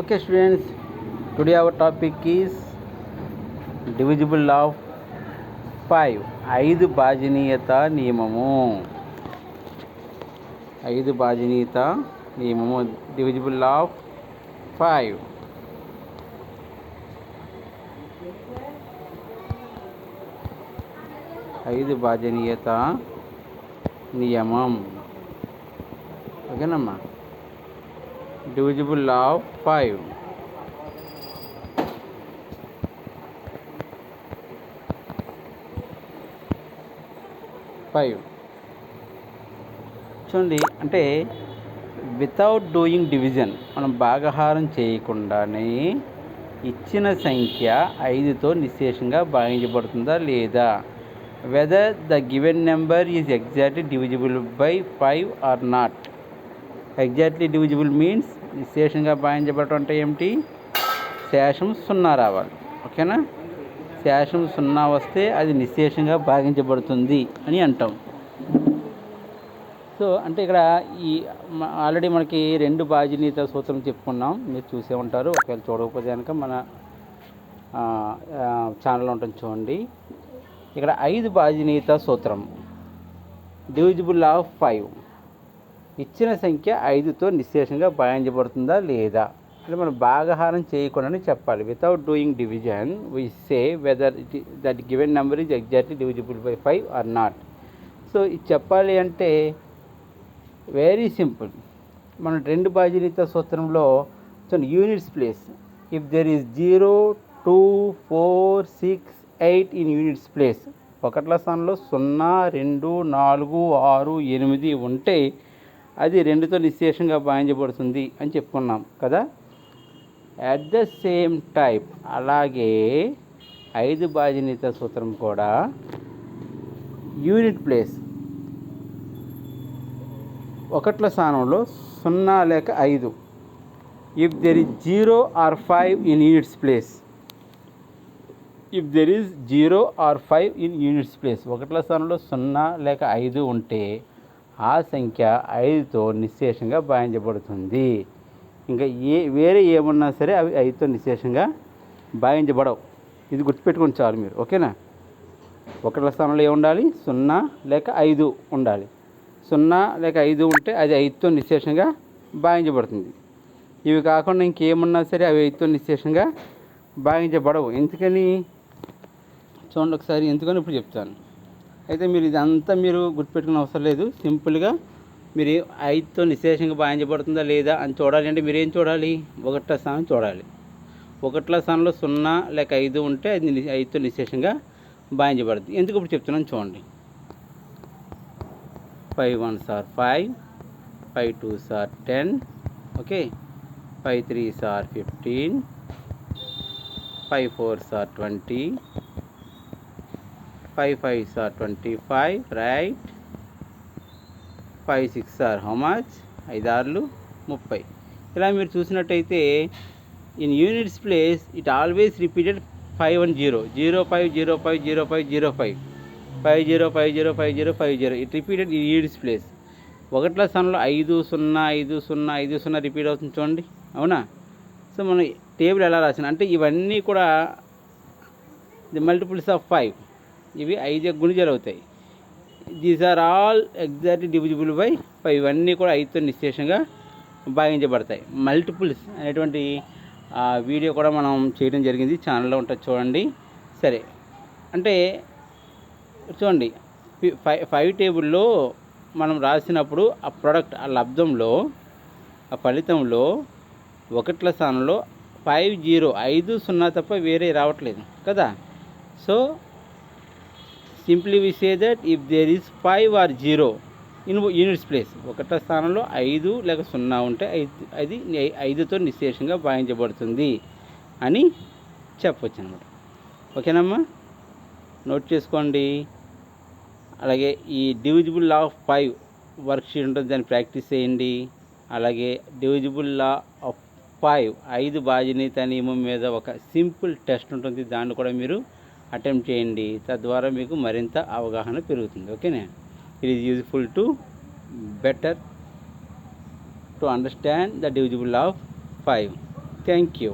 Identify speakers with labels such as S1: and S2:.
S1: Okay students today our topic is divisible of five ఐదు భాజనీయత నియమము. ఐదు భాజనీయత నియమము. డివిజిబుల్ ఆఫ్ ఫైవ్ ఐదు భాజనీయత నియమం. ఓకేనమ్మా divisible of 5 ఫైవ్ చూడండి అంటే వితౌట్ డూయింగ్ డివిజన్ మనం భాగహారం చేయకుండానే ఇచ్చిన సంఖ్య ఐదుతో నిశేషంగా భాగించబడుతుందా లేదా? Whether the given number is exactly divisible by five or not exactly divisible means నిశేషంగా భావించబడటం అంటే ఏమిటి? శేషం సున్నా రావాలి. ఓకేనా? శేషం సున్నా వస్తే అది నిశేషంగా భాగించబడుతుంది అని అంటాం. సో అంటే ఇక్కడ ఈ ఆల్రెడీ మనకి రెండు బాధ్యనీత సూత్రం చెప్పుకున్నాం. మీరు చూసే ఉంటారు. ఒకవేళ చూడకపోతే కనుక మన ఛానల్ ఉంటుంది చూడండి. ఇక్కడ ఐదు బాజనీత సూత్రం. డివిజిబుల్ ఆఫ్ ఫైవ్ ఇచ్చిన సంఖ్య ఐదుతో నిశ్శేషంగా భావించబడుతుందా లేదా? అంటే మనం భాగహారం చేయకుండానే చెప్పాలి. Without doing division we say whether it that given number is exactly divisible by five or not so ఇది చెప్పాలి అంటే వెరీ సింపుల్ మన రెండు బాధ్యత సూత్రంలో చూడండి units place if there is zero two four six eight in units place ఒకట్ల స్థానంలో సున్నా రెండు నాలుగు ఆరు ఎనిమిది ఉంటే అది రెండుతో నిశేషంగా భావించబడుతుంది అని చెప్పుకున్నాం కదా? అట్ ద సేమ్ టైప్ అలాగే ఐదు బాధ్యత సూత్రం కూడా యూనిట్ ప్లేస్ ఒకట్ల స్థానంలో సున్నా లేక ఐదు. If there is zero or five in units place if there is zero or five in units place ఒకట్ల స్థానంలో సున్నా లేక ఐదు ఉంటే ఆ సంఖ్య ఐదుతో నిశ్శేషంగా భావించబడుతుంది ఇంకా ఏ వేరే ఏమున్నా సరే అవి ఐదుతో నిశ్శేషంగా భావించబడవు ఇది గుర్తుపెట్టుకుని చాలు మీరు ఓకేనా? ఒకటి స్థానంలో ఏముండాలి? సున్నా లేక ఐదు ఉండాలి. సున్నా లేక ఐదు ఉంటే అది ఐదుతో నిశ్శేషంగా భావించబడుతుంది ఇవి కాకుండా ఇంకేమున్నా సరే అవి ఐదుతో నిశ్శేషంగా భావించబడవు ఎందుకని? చూడండి ఒకసారి ఎందుకని ఇప్పుడు చెప్తాను. అయితే మీరు ఇదంతా మీరు గుర్తుపెట్టుకునే అవసరం లేదు. సింపుల్గా మీరు ఐదుతో నిశేషంగా భావించబడుతుందా లేదా అని చూడాలి. అంటే మీరు ఏం చూడాలి? ఒకట్ల స్థానం చూడాలి. ఒకట్ల స్థానంలో సున్నా లేక ఐదు ఉంటే అది ఐదుతో నిశేషంగా భావించబడుతుంది ఎందుకు ఇప్పుడు చెప్తున్నాను చూడండి. Five one sir five five two sir ten okay? Five three sir fifteen five four sir twenty five five sir twenty five right five six sir how much much ఐదార్లు ముప్పై. ఇలా మీరు చూసినట్టయితే in units place it always repeated five one zero zero five zero five zero five zero five five zero five zero five zero five zero it repeated in units place ఒకట్ల స్థానంలో ఐదు సున్నా ఐదు సున్నా ఐదు సున్నా రిపీట్ అవుతుంది చూడండి. అవునా? సో మనం టేబుల్ ఎలా రాసిన అంటే ఇవన్నీ కూడా ది మల్టిపుల్స్ ఆఫ్ ఫైవ్ ఇవి ఐదు గుణిజలు అవుతాయి these are all exactly divisible by five ఇవన్నీ కూడా ఐదుతో నిశ్శేషంగా భావించబడతాయి మల్టిపుల్స్ అనేటువంటి వీడియో కూడా మనం చేయడం జరిగింది. ఛానల్లో ఉంటుంది చూడండి. సరే. అంటే చూడండి. ఫైవ్ ఫైవ్ టేబుల్లో మనం రాసినప్పుడు ఆ ప్రోడక్ట్ ఆ లబ్ధంలో ఆ ఫలితంలో ఒకట్ల స్థానంలో ఫైవ్ జీరో ఐదు సున్నా తప్ప వేరే రావట్లేదు. కదా? So simply we say that if there is five or zero in units place ఒకట స్థానంలో ఐదు లేక సున్నా ఉంటే ఐదు అది ఐదుతో నిశేషంగా భావించబడుతుంది అని చెప్పవచ్చు అనమాట ఓకేనమ్మా? నోట్ చేసుకోండి. అలాగే ఈ divisible law of five worksheet ఉంటుంది దాన్ని ప్రాక్టీస్ చేయండి. అలాగే డివిజిబుల్ లా ఆఫ్ ఫైవ్ ఐదు బాధ్యత నియమం మీద ఒక సింపుల్ టెస్ట్ ఉంటుంది దాన్ని కూడా మీరు అటెంప్ట్ చేయండి. తద్వారా మీకు మరింత అవగాహన పెరుగుతుంది. ఓకేనా? It is useful to better to understand the divisible of five thank you